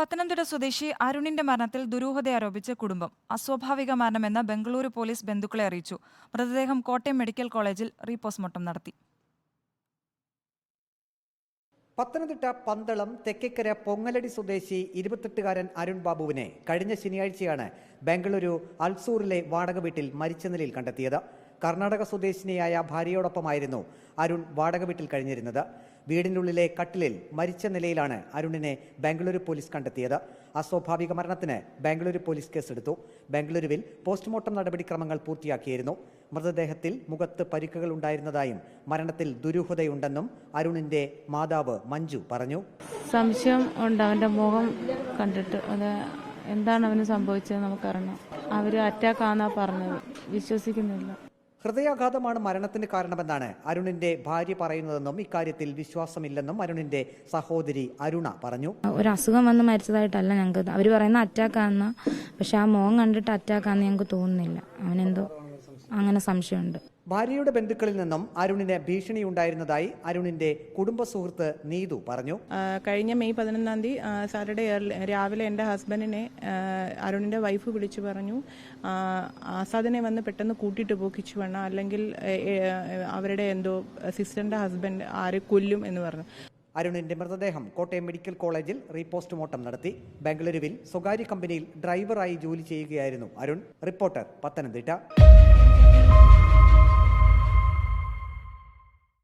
പത്തനംതിട്ട സ്വദേശി അരുണിന്റെ മരണത്തിൽ ദുരൂഹത ആരോപിച്ച് കുടുംബം. അസ്വാഭാവിക മരണമെന്ന് ബംഗളൂരു പോലീസ് ബന്ധുക്കളെ അറിയിച്ചു. മൃതദേഹം കോട്ടയം മെഡിക്കൽ കോളേജിൽ റീപോസ്റ്റ്മോർട്ടം നടത്തി. പത്തനംതിട്ട പന്തളം തെക്കേക്കര പൊങ്ങലടി സ്വദേശി ഇരുപത്തെട്ടുകാരൻ അരുൺ ബാബുവിനെ കഴിഞ്ഞ ശനിയാഴ്ചയാണ് ബംഗളൂരു അൽസൂറിലെ വാടക വീട്ടിൽ മരിച്ച നിലയിൽ കണ്ടെത്തിയത്. കർണാടക സ്വദേശിനിയായ ഭാര്യയോടൊപ്പമായിരുന്നു അരുൺ വാടക വീട്ടിൽ കഴിഞ്ഞിരുന്നത്. വീടിനുള്ളിലെ കട്ടിലിൽ മരിച്ച നിലയിലാണ് അരുണിനെ ബാംഗ്ലൂരു പോലീസ് കണ്ടെത്തിയത്. അസ്വാഭാവിക മരണത്തിന് ബാംഗ്ലൂരു പോലീസ് കേസെടുത്തു. ബാംഗ്ലൂരുവിൽ പോസ്റ്റ്മോർട്ടം നടപടിക്രമങ്ങൾ പൂർത്തിയാക്കിയിരുന്നു. മൃതദേഹത്തിൽ മുഖത്ത് പരിക്കുകൾ ഉണ്ടായിരുന്നതായും മരണത്തിൽ ദുരൂഹതയുണ്ടെന്നും അരുണിന്റെ മാതാവ് മഞ്ജു പറഞ്ഞു. സംശയം ഉണ്ട്. അവന്റെ മുഖം കണ്ടിട്ട് അത് എന്താണ് അവന് സംഭവിച്ചത് നമുക്കറിയണം. അവർ അറ്റാക്ക് ആണെന്നാ പറഞ്ഞത്. വിശ്വസിക്കുന്നില്ല. ഹൃദയാഘാതമാണ് മരണത്തിന് കാരണമെന്നാണ് അരുണിന്റെ ഭാര്യ പറയുന്നതെന്നും ഇക്കാര്യത്തിൽ വിശ്വാസമില്ലെന്നും അരുണിന്റെ സഹോദരി അരുണ പറഞ്ഞു. ഒരു അസുഖം വന്ന് മരിച്ചതായിട്ടല്ല ഞങ്ങൾക്ക് അവർ പറയുന്ന ആണെന്ന് പക്ഷെ ആ മോൻ കണ്ടിട്ട് അറ്റാക്ക് ആണെന്ന് ഞങ്ങൾക്ക് തോന്നുന്നില്ല. അവനെന്തോ അങ്ങനെ സംശയമുണ്ട്. ഭാര്യയുടെ ബന്ധുക്കളിൽ നിന്നും അരുണിന് ഭീഷണി ഉണ്ടായിരുന്നതായി അരുണിന്റെ കുടുംബ സുഹൃത്ത് നീതു പറഞ്ഞു. കഴിഞ്ഞ മെയ് പതിനൊന്നാം തീയതി സാറ്റർഡേ രാവിലെ എന്റെ ഹസ്ബൻഡിനെ അരുണിന്റെ അരുണിന്റെ വൈഫ് വിളിച്ചു പറഞ്ഞു. ആസാദിനെ വന്ന് പെട്ടെന്ന് കൂട്ടിയിട്ട് പോക്കിച്ചു വേണം അല്ലെങ്കിൽ അവരുടെ എന്തോ സിസ്റ്ററിന്റെ ഹസ്ബൻഡ് ആരെ കൊല്ലും എന്ന് പറഞ്ഞു. അരുണിന്റെ മൃതദേഹം കോട്ടയം മെഡിക്കൽ കോളേജിൽ റീപോസ്റ്റ്മോർട്ടം നടത്തി. ബംഗളൂരുവിൽ സ്വകാര്യ കമ്പനിയിൽ ഡ്രൈവറായി ജോലി ചെയ്യുകയായിരുന്നു അരുൺ. റിപ്പോർട്ടർ പത്തനംതിട്ട.